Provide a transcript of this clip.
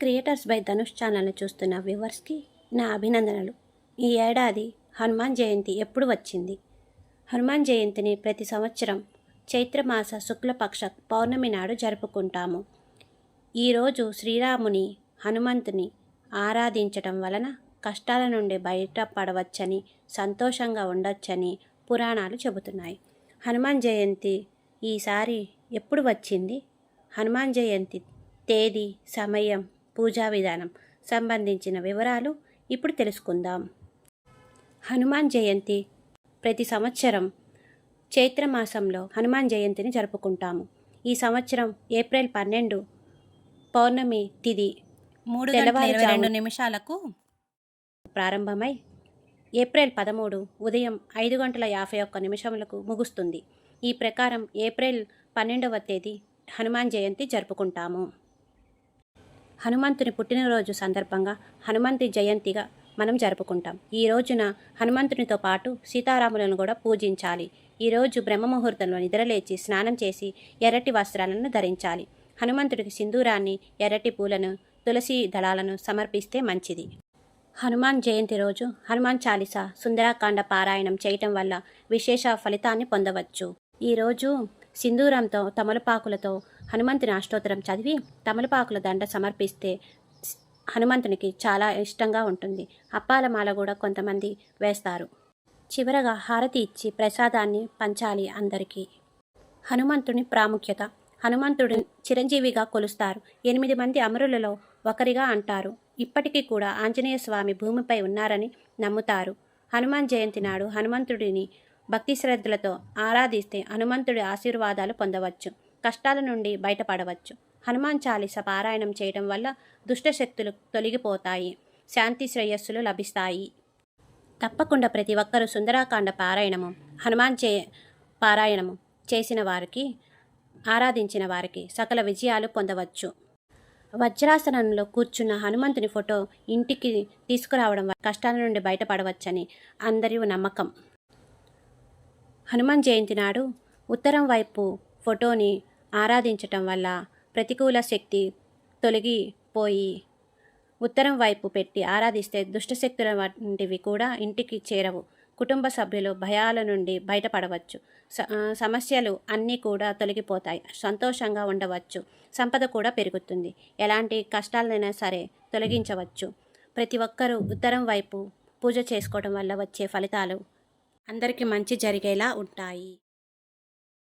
Creators by Dhanush ఛానల్ని చూస్తున్న వ్యూవర్స్కి నా అభినందనలు. ఈ ఏడాది హనుమాన్ జయంతి ఎప్పుడు వచ్చింది? హనుమాన్ జయంతిని ప్రతి సంవత్సరం చైత్రమాస శుక్లపక్ష పౌర్ణమి నాడు జరుపుకుంటాము. ఈరోజు శ్రీరాముని హనుమంతుని ఆరాధించటం వలన కష్టాల నుండి బయటపడవచ్చని సంతోషంగా ఉండొచ్చని పురాణాలు చెబుతున్నాయి. హనుమాన్ జయంతి ఈసారి ఎప్పుడు వచ్చింది? హనుమాన్ జయంతి తేదీ సమయం పూజా విధానం సంబంధించిన వివరాలు ఇప్పుడు తెలుసుకుందాం. హనుమాన్ జయంతి. ప్రతి సంవత్సరం చైత్రమాసంలో హనుమాన్ జయంతిని జరుపుకుంటాము. ఈ సంవత్సరం ఏప్రిల్ పన్నెండు పౌర్ణమి తిథి మూడు రెండు నిమిషాలకు ప్రారంభమై ఏప్రిల్ పదమూడు ఉదయం ఐదు గంటల యాభై ఒక్క నిమిషములకు ముగుస్తుంది. ఈ ప్రకారం ఏప్రిల్ పన్నెండవ తేదీ హనుమాన్ జయంతి జరుపుకుంటాము. హనుమంతుని పుట్టినరోజు సందర్భంగా హనుమంతి జయంతిగా మనం జరుపుకుంటాం. ఈ రోజున హనుమంతునితో పాటు సీతారాములను కూడా పూజించాలి. ఈరోజు బ్రహ్మముహూర్తంలో నిద్రలేచి స్నానం చేసి ఎర్రటి వస్త్రాలను ధరించాలి. హనుమంతుడికి సింధూరాన్ని ఎర్రటి పూలను తులసి దళాలను సమర్పిస్తే మంచిది. హనుమాన్ జయంతి రోజు హనుమాన్ చాలీస సుందరాకాండ పారాయణం చేయటం వల్ల విశేష ఫలితాన్ని పొందవచ్చు. ఈరోజు సింధూరంతో తమలపాకులతో హనుమంతుని అష్టోత్తరం చదివి తమలపాకుల దండ సమర్పిస్తే హనుమంతునికి చాలా ఇష్టంగా ఉంటుంది. అప్పాల మాల కూడా కొంతమంది వేస్తారు. చివరగా హారతి ఇచ్చి ప్రసాదాన్ని పంచాలి అందరికీ. హనుమంతుని ప్రాముఖ్యత. హనుమంతుడు చిరంజీవిగా కొలుస్తారు. ఎనిమిది మంది అమరులలో ఒకరిగా అంటారు. ఇప్పటికీ కూడా ఆంజనేయ స్వామి భూమిపై ఉన్నారని నమ్ముతారు. హనుమాన్ జయంతి నాడు హనుమంతుడిని భక్తి శ్రద్ధలతో ఆరాధిస్తే హనుమంతుడి ఆశీర్వాదాలు పొందవచ్చు కష్టాల నుండి బయటపడవచ్చు. హనుమాన్ చాలీస పారాయణం చేయడం వల్ల దుష్టశక్తులు తొలగిపోతాయి శాంతి శ్రేయస్సులు లభిస్తాయి. తప్పకుండా ప్రతి ఒక్కరూ సుందరాకాండ పారాయణము హనుమాన్ చే పారాయణము చేసిన వారికి ఆరాధించిన వారికి సకల విజయాలు పొందవచ్చు. వజ్రాసనంలో కూర్చున్న హనుమంతుని ఫోటో ఇంటికి తీసుకురావడం వల్ల కష్టాల నుండి బయటపడవచ్చని అందరి నమ్మకం. హనుమాన్ జయంతి నాడు ఉత్తరం వైపు ఫోటోని ఆరాధించటం వల్ల ప్రతికూల శక్తి తొలగిపోయి ఉత్తరం వైపు పెట్టి ఆరాధిస్తే దుష్టశక్తుల వంటివి కూడా ఇంటికి చేరవు. కుటుంబ సభ్యులు భయాల నుండి బయటపడవచ్చు. స- సమస్యలు అన్నీ కూడా తొలగిపోతాయి. సంతోషంగా ఉండవచ్చు. సంపద కూడా పెరుగుతుంది. ఎలాంటి కష్టాలైనా సరే తొలగించవచ్చు. ప్రతి ఒక్కరూ ఉత్తరం వైపు పూజ చేసుకోవడం వల్ల వచ్చే ఫలితాలు అందరికీ మంచి జరిగేలా ఉంటాయి.